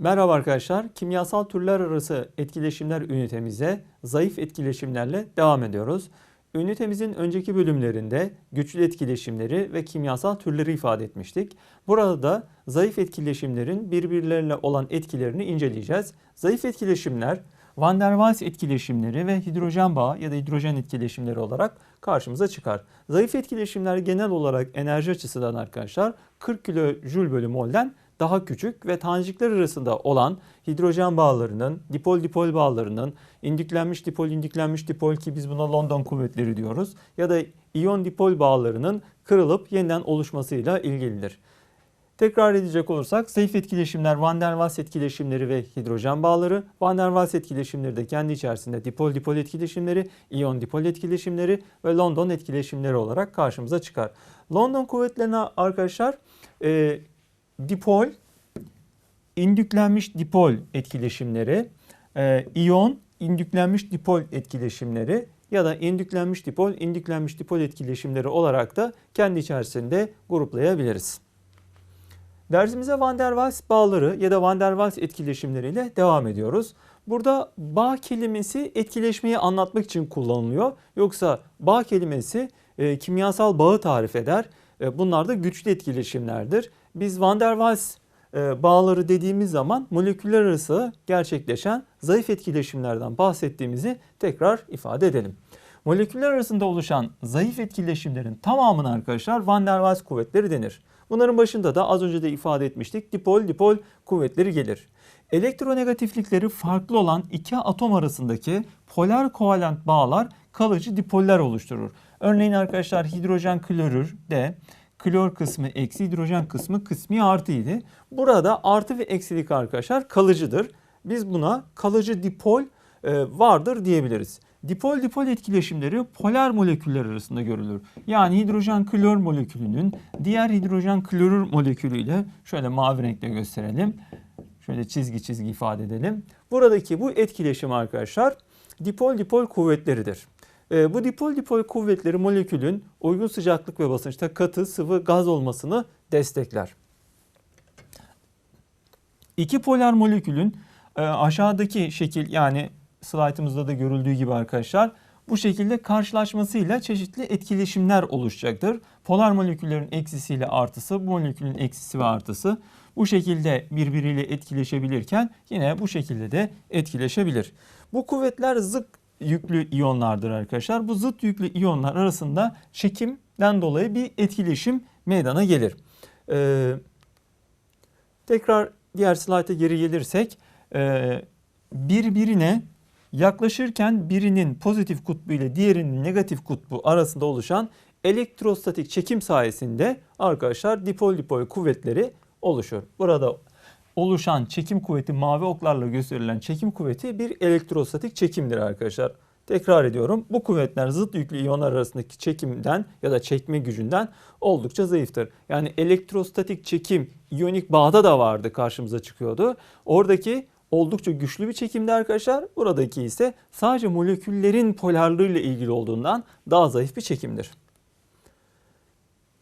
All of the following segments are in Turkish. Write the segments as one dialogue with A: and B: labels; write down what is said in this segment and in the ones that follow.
A: Merhaba arkadaşlar. Kimyasal türler arası etkileşimler ünitemize zayıf etkileşimlerle devam ediyoruz. Ünitemizin önceki bölümlerinde güçlü etkileşimleri ve kimyasal türleri ifade etmiştik. Burada da zayıf etkileşimlerin birbirleriyle olan etkilerini inceleyeceğiz. Zayıf etkileşimler Van der Waals etkileşimleri ve hidrojen bağı ya da hidrojen etkileşimleri olarak karşımıza çıkar. Zayıf etkileşimler genel olarak enerji açısından arkadaşlar 40 kilojül bölü mol'den daha küçük ve tanecikler arasında olan hidrojen bağlarının, dipol dipol bağlarının, indüklenmiş dipol indüklenmiş dipol ki biz buna London kuvvetleri diyoruz ya da iyon dipol bağlarının kırılıp yeniden oluşmasıyla ilgilidir. Tekrar edecek olursak zayıf etkileşimler Van der Waals etkileşimleri ve hidrojen bağları. Van der Waals etkileşimleri de kendi içerisinde dipol dipol etkileşimleri, iyon dipol etkileşimleri ve London etkileşimleri olarak karşımıza çıkar. London kuvvetlerine arkadaşlar e, dipol, indüklenmiş dipol etkileşimleri, e, iyon, indüklenmiş dipol etkileşimleri ya da indüklenmiş dipol, indüklenmiş dipol etkileşimleri olarak da kendi içerisinde gruplayabiliriz. Dersimize Van der Waals bağları ya da Van der Waals etkileşimleriyle devam ediyoruz. Burada bağ kelimesi etkileşmeyi anlatmak için kullanılıyor. Yoksa bağ kelimesi e, kimyasal bağı tarif eder. E, bunlar da güçlü etkileşimlerdir. Biz Van der Waals e, bağları dediğimiz zaman moleküller arası gerçekleşen zayıf etkileşimlerden bahsettiğimizi tekrar ifade edelim. Moleküller arasında oluşan zayıf etkileşimlerin tamamına arkadaşlar Van der Waals kuvvetleri denir. Bunların başında da az önce de ifade etmiştik dipol dipol kuvvetleri gelir. Elektronegatiflikleri farklı olan iki atom arasındaki polar kovalent bağlar kalıcı dipoller oluşturur. Örneğin arkadaşlar hidrojen klorür de klor kısmı eksi hidrojen kısmı kısmi artıydı. Burada artı ve eksilik arkadaşlar kalıcıdır. Biz buna kalıcı dipol e, vardır diyebiliriz. Dipol dipol etkileşimleri polar moleküller arasında görülür. Yani hidrojen klor molekülünün diğer hidrojen klorür molekülüyle şöyle mavi renkle gösterelim. Şöyle çizgi çizgi ifade edelim. Buradaki bu etkileşim arkadaşlar dipol dipol kuvvetleridir. E, bu dipol dipol kuvvetleri molekülün uygun sıcaklık ve basınçta katı, sıvı, gaz olmasını destekler. İki polar molekülün e, aşağıdaki şekil yani slaytımızda da görüldüğü gibi arkadaşlar bu şekilde karşılaşmasıyla çeşitli etkileşimler oluşacaktır. Polar moleküllerin eksisiyle artısı, bu molekülün eksisi ve artısı bu şekilde birbiriyle etkileşebilirken yine bu şekilde de etkileşebilir. Bu kuvvetler zıt yüklü iyonlardır arkadaşlar. Bu zıt yüklü iyonlar arasında çekimden dolayı bir etkileşim meydana gelir. Ee, tekrar diğer slayta geri gelirsek e, birbirine yaklaşırken birinin pozitif kutbu ile diğerinin negatif kutbu arasında oluşan elektrostatik çekim sayesinde arkadaşlar dipol dipol kuvvetleri oluşur. Burada oluşan çekim kuvveti mavi oklarla gösterilen çekim kuvveti bir elektrostatik çekimdir arkadaşlar. Tekrar ediyorum bu kuvvetler zıt yüklü iyonlar arasındaki çekimden ya da çekme gücünden oldukça zayıftır. Yani elektrostatik çekim iyonik bağda da vardı karşımıza çıkıyordu. Oradaki oldukça güçlü bir çekimdi arkadaşlar. Buradaki ise sadece moleküllerin polarlığı ile ilgili olduğundan daha zayıf bir çekimdir.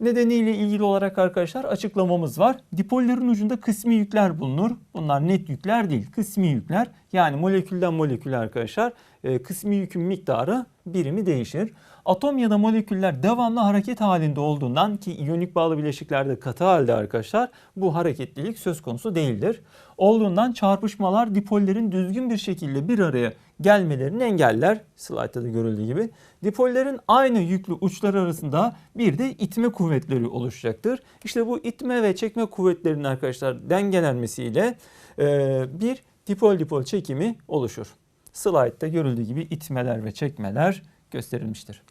A: Nedeniyle ilgili olarak arkadaşlar açıklamamız var. Dipollerin ucunda kısmi yükler bulunur. Bunlar net yükler değil, kısmi yükler. Yani molekülden moleküle arkadaşlar e, kısmi yükün miktarı birimi değişir. Atom ya da moleküller devamlı hareket halinde olduğundan ki iyonik bağlı bileşiklerde katı halde arkadaşlar bu hareketlilik söz konusu değildir. Olduğundan çarpışmalar dipollerin düzgün bir şekilde bir araya gelmelerini engeller. Slaytta da görüldüğü gibi. Dipollerin aynı yüklü uçları arasında bir de itme kuvvetleri oluşacaktır. İşte bu itme ve çekme kuvvetlerinin arkadaşlar dengelenmesiyle e, bir dipol dipol çekimi oluşur. Slaytta görüldüğü gibi itmeler ve çekmeler gösterilmiştir.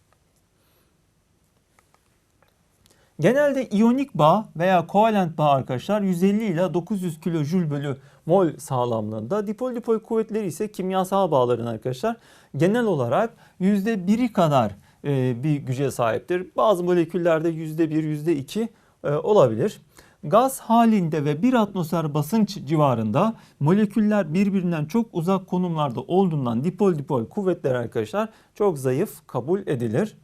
A: Genelde iyonik bağ veya kovalent bağ arkadaşlar 150 ile 900 kilojül bölü mol sağlamlığında. Dipol dipol kuvvetleri ise kimyasal bağların arkadaşlar genel olarak %1'i kadar e, bir güce sahiptir. Bazı moleküllerde %1, %2 e, olabilir. Gaz halinde ve bir atmosfer basınç civarında moleküller birbirinden çok uzak konumlarda olduğundan dipol dipol kuvvetler arkadaşlar çok zayıf kabul edilir.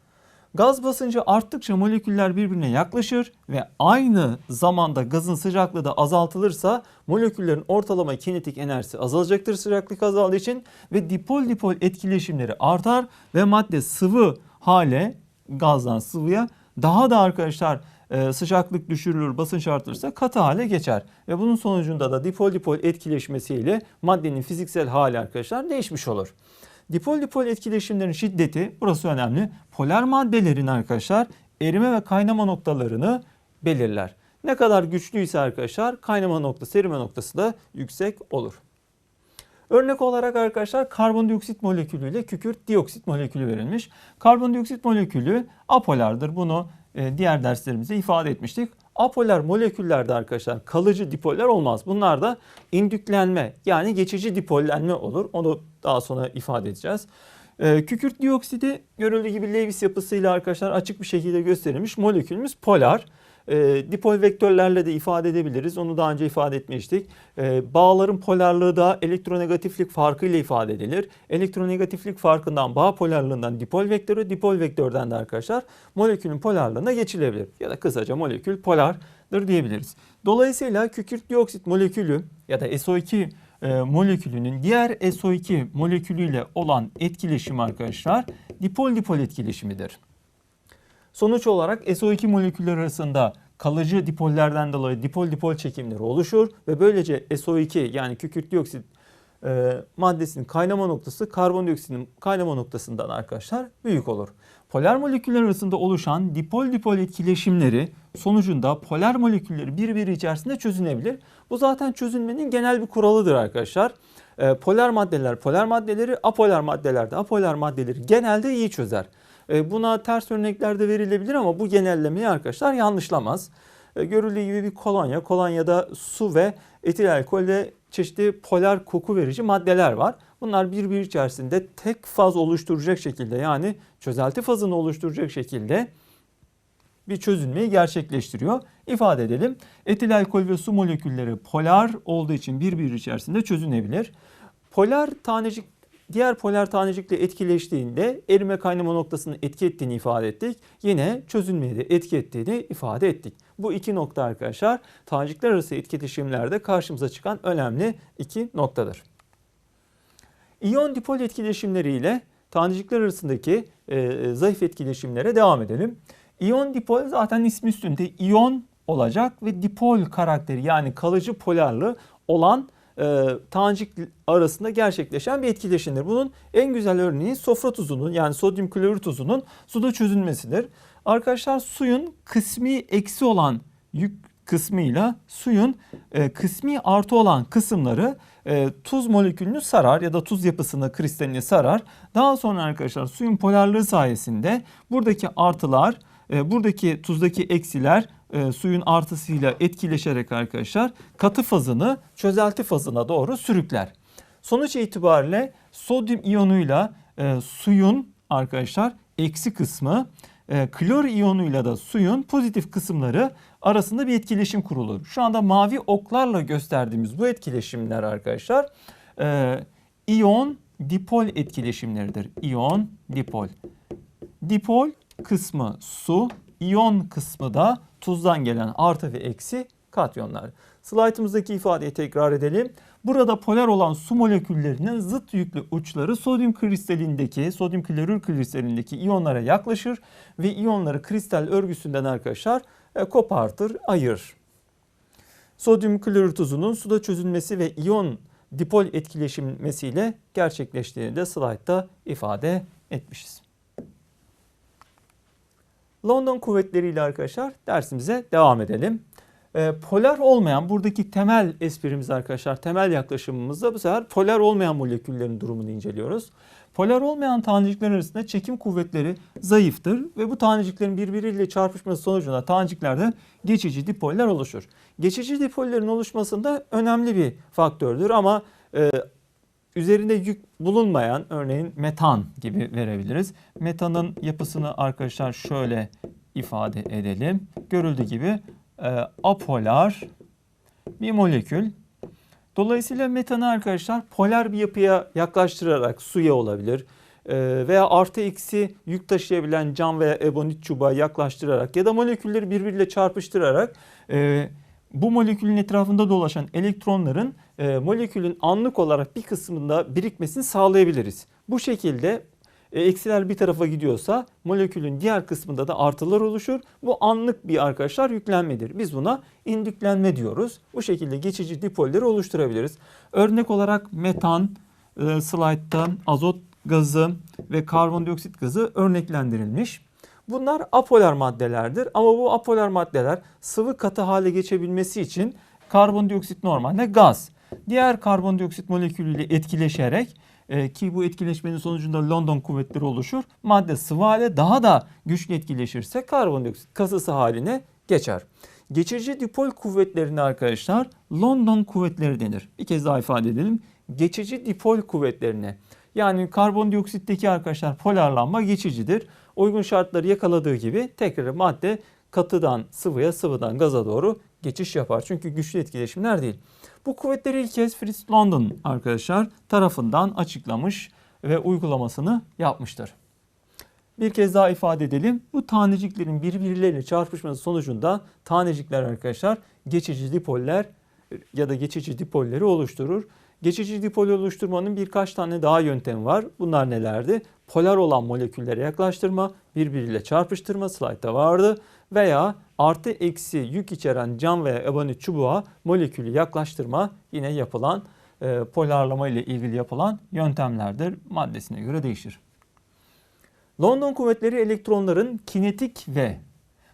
A: Gaz basıncı arttıkça moleküller birbirine yaklaşır ve aynı zamanda gazın sıcaklığı da azaltılırsa moleküllerin ortalama kinetik enerjisi azalacaktır sıcaklık azaldığı için ve dipol dipol etkileşimleri artar ve madde sıvı hale gazdan sıvıya daha da arkadaşlar e, sıcaklık düşürülür, basınç artırırsa katı hale geçer. Ve bunun sonucunda da dipol dipol etkileşmesiyle maddenin fiziksel hali arkadaşlar değişmiş olur. Dipol dipol etkileşimlerin şiddeti burası önemli. Polar maddelerin arkadaşlar erime ve kaynama noktalarını belirler. Ne kadar güçlüyse arkadaşlar kaynama noktası, erime noktası da yüksek olur. Örnek olarak arkadaşlar karbondioksit molekülü ile kükürt dioksit molekülü verilmiş. Karbondioksit molekülü apolardır. Bunu e, diğer derslerimizde ifade etmiştik. Apolar moleküllerde arkadaşlar kalıcı dipoller olmaz. Bunlar da indüklenme yani geçici dipollenme olur. Onu daha sonra ifade edeceğiz. E, kükürt dioksidi görüldüğü gibi Lewis yapısıyla arkadaşlar açık bir şekilde gösterilmiş molekülümüz polar. E, dipol vektörlerle de ifade edebiliriz. Onu daha önce ifade etmiştik. E, bağların polarlığı da elektronegatiflik farkı ile ifade edilir. Elektronegatiflik farkından bağ polarlığından dipol vektörü, dipol vektörden de arkadaşlar molekülün polarlığına geçilebilir. Ya da kısaca molekül polardır diyebiliriz. Dolayısıyla kükürt dioksit molekülü ya da SO2 e, molekülünün diğer SO2 molekülüyle olan etkileşimi arkadaşlar dipol dipol etkileşimidir. Sonuç olarak SO2 moleküller arasında kalıcı dipollerden dolayı dipol dipol çekimleri oluşur ve böylece SO2 yani kükürt dioksit e, maddesinin kaynama noktası karbondioksitin kaynama noktasından arkadaşlar büyük olur. Polar moleküller arasında oluşan dipol dipol etkileşimleri sonucunda polar molekülleri birbiri içerisinde çözünebilir. Bu zaten çözünmenin genel bir kuralıdır arkadaşlar. E, polar maddeler polar maddeleri, apolar maddeler de apolar maddeleri genelde iyi çözer. E, buna ters örnekler de verilebilir ama bu genellemeyi arkadaşlar yanlışlamaz. E, görüldüğü gibi bir kolonya, kolonyada su ve etil alkolde çeşitli polar koku verici maddeler var. Bunlar birbiri içerisinde tek faz oluşturacak şekilde yani çözelti fazını oluşturacak şekilde bir çözünmeyi gerçekleştiriyor. İfade edelim. Etil alkol ve su molekülleri polar olduğu için birbiri içerisinde çözünebilir. Polar tanecik diğer polar tanecikle etkileştiğinde erime kaynama noktasını etki ettiğini ifade ettik. Yine çözünmeye de etki ettiğini ifade ettik. Bu iki nokta arkadaşlar tanecikler arası etkileşimlerde karşımıza çıkan önemli iki noktadır. İyon dipol etkileşimleriyle tanecikler arasındaki e, zayıf etkileşimlere devam edelim. İyon dipol zaten ismi üstünde iyon olacak ve dipol karakteri yani kalıcı polarlı olan e, tanecik arasında gerçekleşen bir etkileşimdir. Bunun en güzel örneği sofra tuzunun yani sodyum klorür tuzunun suda çözünmesidir. Arkadaşlar suyun kısmi eksi olan yük kısmıyla suyun e, kısmi artı olan kısımları e, tuz molekülünü sarar ya da tuz yapısını kristalini sarar. Daha sonra arkadaşlar suyun polarlığı sayesinde buradaki artılar, e, buradaki tuzdaki eksiler e, suyun artısıyla etkileşerek arkadaşlar katı fazını çözelti fazına doğru sürükler. Sonuç itibariyle sodyum iyonuyla e, suyun arkadaşlar eksi kısmı e, klor iyonuyla da suyun pozitif kısımları arasında bir etkileşim kurulur. Şu anda mavi oklarla gösterdiğimiz bu etkileşimler arkadaşlar e, iyon dipol etkileşimleridir. İyon dipol. Dipol kısmı su, iyon kısmı da tuzdan gelen artı ve eksi katyonlar. Slaytımızdaki ifadeyi tekrar edelim. Burada polar olan su moleküllerinin zıt yüklü uçları sodyum kristalindeki, sodyum klorür kristalindeki iyonlara yaklaşır ve iyonları kristal örgüsünden arkadaşlar e, kopartır, ayırır. Sodyum klorür tuzunun suda çözülmesi ve iyon dipol etkileşimesiyle gerçekleştiğini de slaytta ifade etmişiz. London kuvvetleriyle arkadaşlar dersimize devam edelim. Ee, polar olmayan buradaki temel esprimiz arkadaşlar temel yaklaşımımızda bu sefer polar olmayan moleküllerin durumunu inceliyoruz. Polar olmayan tanecikler arasında çekim kuvvetleri zayıftır ve bu taneciklerin birbiriyle çarpışması sonucunda taneciklerde geçici dipoller oluşur. Geçici dipollerin oluşmasında önemli bir faktördür ama e, üzerinde yük bulunmayan örneğin metan gibi verebiliriz. Metanın yapısını arkadaşlar şöyle ifade edelim. Görüldüğü gibi e, apolar bir molekül. Dolayısıyla metanı arkadaşlar polar bir yapıya yaklaştırarak suya olabilir, e, veya artı eksi yük taşıyabilen cam veya ebonit çubuğa yaklaştırarak ya da molekülleri birbiriyle çarpıştırarak e, bu molekülün etrafında dolaşan elektronların e, molekülün anlık olarak bir kısmında birikmesini sağlayabiliriz. Bu şekilde e, eksiler bir tarafa gidiyorsa molekülün diğer kısmında da artılar oluşur. Bu anlık bir arkadaşlar yüklenmedir. Biz buna indüklenme diyoruz. Bu şekilde geçici dipolleri oluşturabiliriz. Örnek olarak metan, e, slaytta azot gazı ve karbondioksit gazı örneklendirilmiş. Bunlar apolar maddelerdir ama bu apolar maddeler sıvı katı hale geçebilmesi için karbondioksit normalde gaz. Diğer karbondioksit molekülüyle etkileşerek e, ki bu etkileşmenin sonucunda London kuvvetleri oluşur. Madde sıvı hale daha da güçlü etkileşirse karbondioksit kasası haline geçer. Geçici dipol kuvvetlerine arkadaşlar London kuvvetleri denir. Bir kez daha ifade edelim. Geçici dipol kuvvetlerine yani karbondioksitteki arkadaşlar polarlanma geçicidir. Uygun şartları yakaladığı gibi tekrar madde katıdan sıvıya, sıvıdan gaza doğru geçiş yapar. Çünkü güçlü etkileşimler değil. Bu kuvvetleri ilk kez Fritz London arkadaşlar tarafından açıklamış ve uygulamasını yapmıştır. Bir kez daha ifade edelim. Bu taneciklerin birbirleriyle çarpışması sonucunda tanecikler arkadaşlar geçici dipoller ya da geçici dipolleri oluşturur. Geçici dipol oluşturmanın birkaç tane daha yöntemi var. Bunlar nelerdi? Polar olan moleküllere yaklaştırma, birbiriyle çarpıştırma slaytta vardı veya artı eksi yük içeren cam veya ebonit çubuğa molekülü yaklaştırma yine yapılan e, polarlama ile ilgili yapılan yöntemlerdir. Maddesine göre değişir. London kuvvetleri elektronların kinetik ve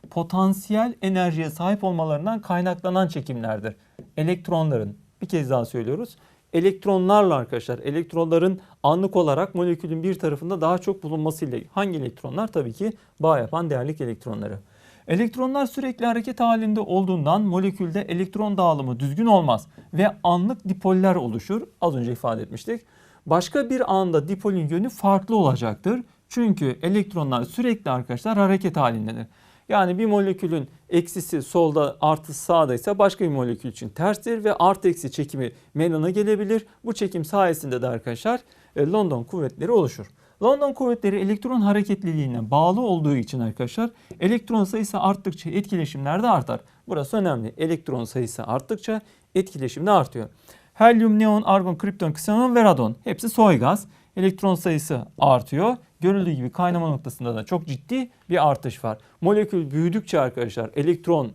A: potansiyel enerjiye sahip olmalarından kaynaklanan çekimlerdir. Elektronların bir kez daha söylüyoruz. Elektronlarla arkadaşlar elektronların anlık olarak molekülün bir tarafında daha çok bulunmasıyla hangi elektronlar? Tabii ki bağ yapan değerlik elektronları. Elektronlar sürekli hareket halinde olduğundan molekülde elektron dağılımı düzgün olmaz ve anlık dipoller oluşur. Az önce ifade etmiştik. Başka bir anda dipolün yönü farklı olacaktır. Çünkü elektronlar sürekli arkadaşlar hareket halindedir. Yani bir molekülün eksisi solda artısı sağdaysa başka bir molekül için terstir ve artı eksi çekimi meydana gelebilir. Bu çekim sayesinde de arkadaşlar e, London kuvvetleri oluşur. London kuvvetleri elektron hareketliliğine bağlı olduğu için arkadaşlar elektron sayısı arttıkça etkileşimler de artar. Burası önemli. Elektron sayısı arttıkça etkileşim de artıyor. Helyum, neon, argon, kripton, ksenon ve radon hepsi soy gaz. Elektron sayısı artıyor. Görüldüğü gibi kaynama noktasında da çok ciddi bir artış var. Molekül büyüdükçe arkadaşlar elektron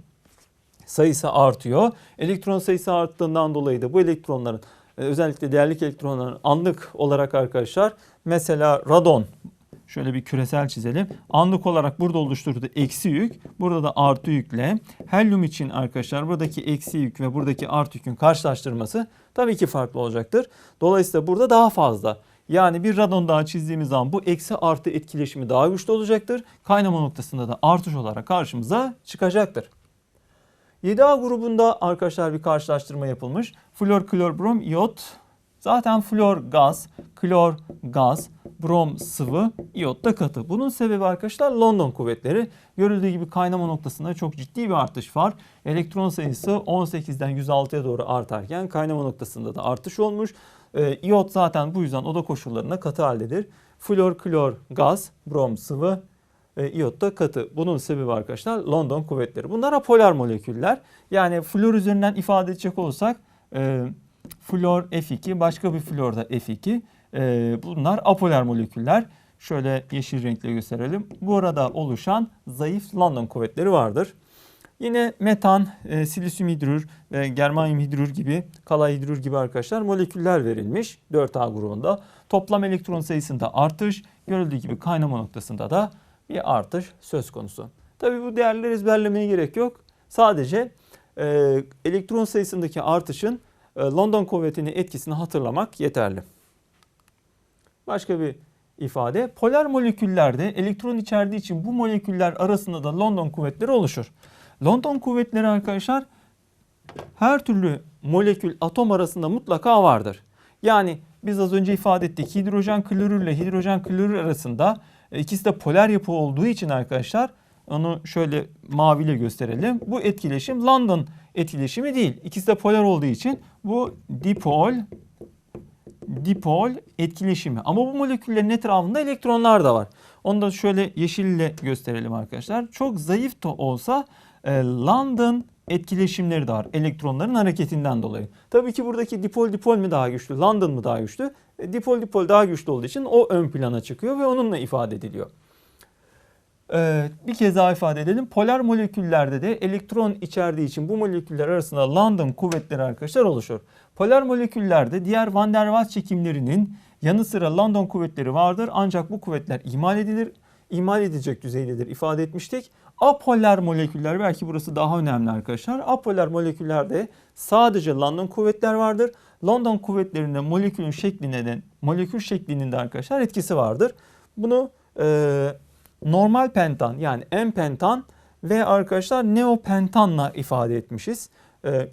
A: sayısı artıyor. Elektron sayısı arttığından dolayı da bu elektronların e, özellikle değerlik elektronların anlık olarak arkadaşlar mesela radon şöyle bir küresel çizelim. Anlık olarak burada oluşturduğu eksi yük, burada da artı yükle. Helyum için arkadaşlar buradaki eksi yük ve buradaki artı yükün karşılaştırması tabii ki farklı olacaktır. Dolayısıyla burada daha fazla. Yani bir radon daha çizdiğimiz zaman bu eksi artı etkileşimi daha güçlü olacaktır. Kaynama noktasında da artış olarak karşımıza çıkacaktır. 7A grubunda arkadaşlar bir karşılaştırma yapılmış. Flor, klor, brom, iot. Zaten flor gaz, klor gaz, brom sıvı, iot da katı. Bunun sebebi arkadaşlar London kuvvetleri. Görüldüğü gibi kaynama noktasında çok ciddi bir artış var. Elektron sayısı 18'den 106'ya doğru artarken kaynama noktasında da artış olmuş. E, iot zaten bu yüzden oda koşullarına katı haldedir. Flor, klor, gaz, brom sıvı, e, iot da katı. Bunun sebebi arkadaşlar London kuvvetleri. Bunlar apolar moleküller. Yani flor üzerinden ifade edecek olursak e, flor F2 başka bir flor da F2. E, bunlar apolar moleküller. Şöyle yeşil renkle gösterelim. Bu arada oluşan zayıf London kuvvetleri vardır. Yine metan, e, silisyum hidrür ve germanyum hidrür gibi, kalay hidrür gibi arkadaşlar moleküller verilmiş 4A grubunda. Toplam elektron sayısında artış, görüldüğü gibi kaynama noktasında da bir artış söz konusu. Tabi bu değerleri ezberlemeye gerek yok. Sadece e, elektron sayısındaki artışın London kuvvetinin etkisini hatırlamak yeterli. Başka bir ifade. Polar moleküllerde elektron içerdiği için bu moleküller arasında da London kuvvetleri oluşur. London kuvvetleri arkadaşlar her türlü molekül atom arasında mutlaka vardır. Yani biz az önce ifade ettik hidrojen klorür ile hidrojen klorür arasında e, ikisi de polar yapı olduğu için arkadaşlar onu şöyle maviyle gösterelim. Bu etkileşim London etkileşimi değil. İkisi de polar olduğu için bu dipol dipol etkileşimi. Ama bu moleküllerin etrafında elektronlar da var. Onu da şöyle yeşille gösterelim arkadaşlar. Çok zayıf da olsa e, London etkileşimleri de var elektronların hareketinden dolayı. Tabii ki buradaki dipol dipol mi daha güçlü, London mı daha güçlü? E, dipol dipol daha güçlü olduğu için o ön plana çıkıyor ve onunla ifade ediliyor. Ee, bir kez daha ifade edelim. Polar moleküllerde de elektron içerdiği için bu moleküller arasında London kuvvetleri arkadaşlar oluşur. Polar moleküllerde diğer Van der Waals çekimlerinin yanı sıra London kuvvetleri vardır. Ancak bu kuvvetler imal edilir, imal edilecek düzeydedir ifade etmiştik. Apolar moleküller belki burası daha önemli arkadaşlar. Apolar moleküllerde sadece London kuvvetler vardır. London kuvvetlerinde molekülün şekline molekül şeklinin de arkadaşlar etkisi vardır. Bunu e, normal pentan yani en pentan ve arkadaşlar neopentanla ifade etmişiz. E,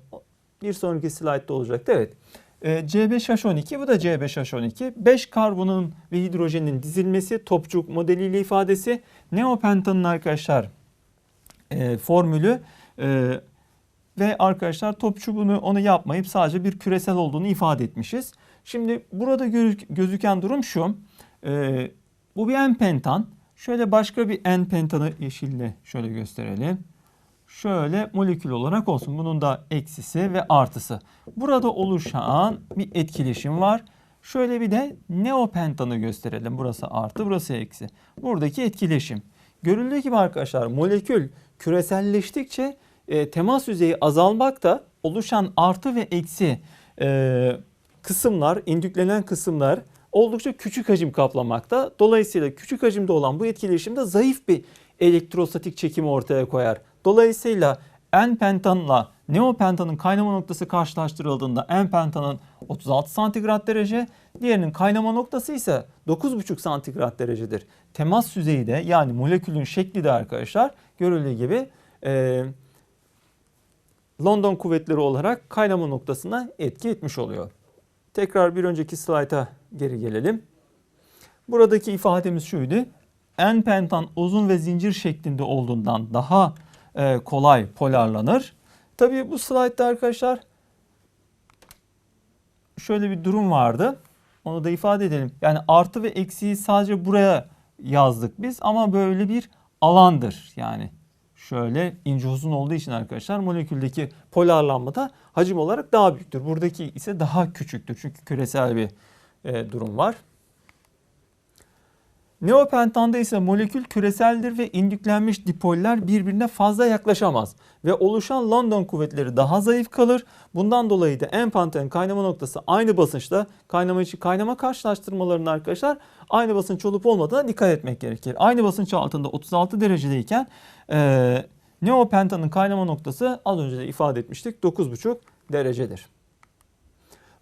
A: bir sonraki slaytta olacaktı. Evet. E, C5H12 bu da C5H12. 5 karbonun ve hidrojenin dizilmesi topçuk modeliyle ifadesi. Neopentanın arkadaşlar e, formülü e, ve arkadaşlar topçu bunu onu yapmayıp sadece bir küresel olduğunu ifade etmişiz. Şimdi burada gözüken durum şu. E, bu bir en pentan. Şöyle başka bir en pentanı yeşille şöyle gösterelim. Şöyle molekül olarak olsun. Bunun da eksisi ve artısı. Burada oluşan bir etkileşim var. Şöyle bir de neopentanı gösterelim. Burası artı, burası eksi. Buradaki etkileşim. Görüldüğü gibi arkadaşlar molekül küreselleştikçe e, temas yüzeyi azalmakta oluşan artı ve eksi e, kısımlar, indüklenen kısımlar oldukça küçük hacim kaplamakta. Dolayısıyla küçük hacimde olan bu etkileşimde zayıf bir elektrostatik çekimi ortaya koyar. Dolayısıyla N-pentanla neopentanın kaynama noktası karşılaştırıldığında N-pentanın 36 santigrat derece, diğerinin kaynama noktası ise 9,5 santigrat derecedir. Temas yüzeyi de yani molekülün şekli de arkadaşlar görüldüğü gibi e, London kuvvetleri olarak kaynama noktasına etki etmiş oluyor. Tekrar bir önceki slayta geri gelelim. Buradaki ifademiz şuydu. N-pentan uzun ve zincir şeklinde olduğundan daha e, kolay polarlanır. Tabii bu slaytta arkadaşlar şöyle bir durum vardı. Onu da ifade edelim. Yani artı ve eksiği sadece buraya yazdık biz ama böyle bir alandır. Yani şöyle ince uzun olduğu için arkadaşlar moleküldeki polarlanma da hacim olarak daha büyüktür. Buradaki ise daha küçüktür. Çünkü küresel bir e, durum var. Neopentanda ise molekül küreseldir ve indüklenmiş dipoller birbirine fazla yaklaşamaz ve oluşan London kuvvetleri daha zayıf kalır. Bundan dolayı da en pentanın kaynama noktası aynı basınçta kaynama için kaynama karşılaştırmalarında arkadaşlar aynı basınç olup olmadığına dikkat etmek gerekir. Aynı basınç altında 36 derecedeyken e, neopentanın kaynama noktası az önce de ifade etmiştik 9,5 derecedir.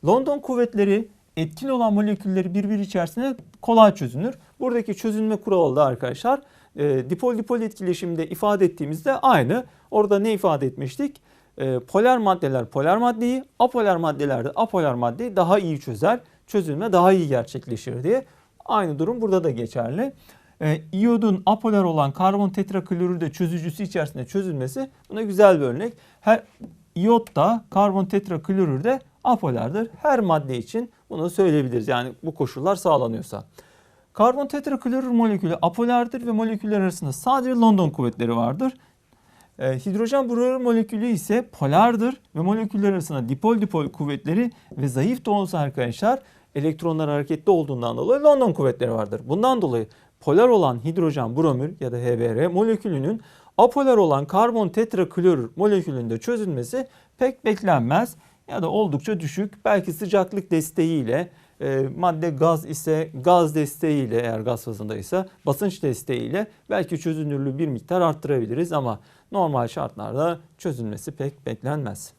A: London kuvvetleri etkili olan molekülleri birbiri içerisinde kolay çözünür. Buradaki çözünme kuralı da arkadaşlar e, dipol dipol etkileşimde ifade ettiğimizde aynı. Orada ne ifade etmiştik? E, polar maddeler polar maddeyi, apolar maddeler de apolar maddeyi daha iyi çözer. Çözülme daha iyi gerçekleşir diye. Aynı durum burada da geçerli. E, apolar olan karbon tetraklorür de çözücüsü içerisinde çözülmesi buna güzel bir örnek. Her iyot da karbon tetraklorür de apolardır. Her madde için bunu söyleyebiliriz. Yani bu koşullar sağlanıyorsa. Karbon tetraklorür molekülü apolardır ve moleküller arasında sadece London kuvvetleri vardır. E, hidrojen bromür molekülü ise polardır ve moleküller arasında dipol dipol kuvvetleri ve zayıf da olsa arkadaşlar elektronlar hareketli olduğundan dolayı London kuvvetleri vardır. Bundan dolayı polar olan hidrojen bromür ya da HBr molekülünün apolar olan karbon tetraklorür molekülünde çözülmesi pek beklenmez ya da oldukça düşük. Belki sıcaklık desteğiyle e, madde gaz ise gaz desteğiyle eğer gaz fazındaysa basınç desteğiyle belki çözünürlüğü bir miktar arttırabiliriz ama normal şartlarda çözülmesi pek beklenmez.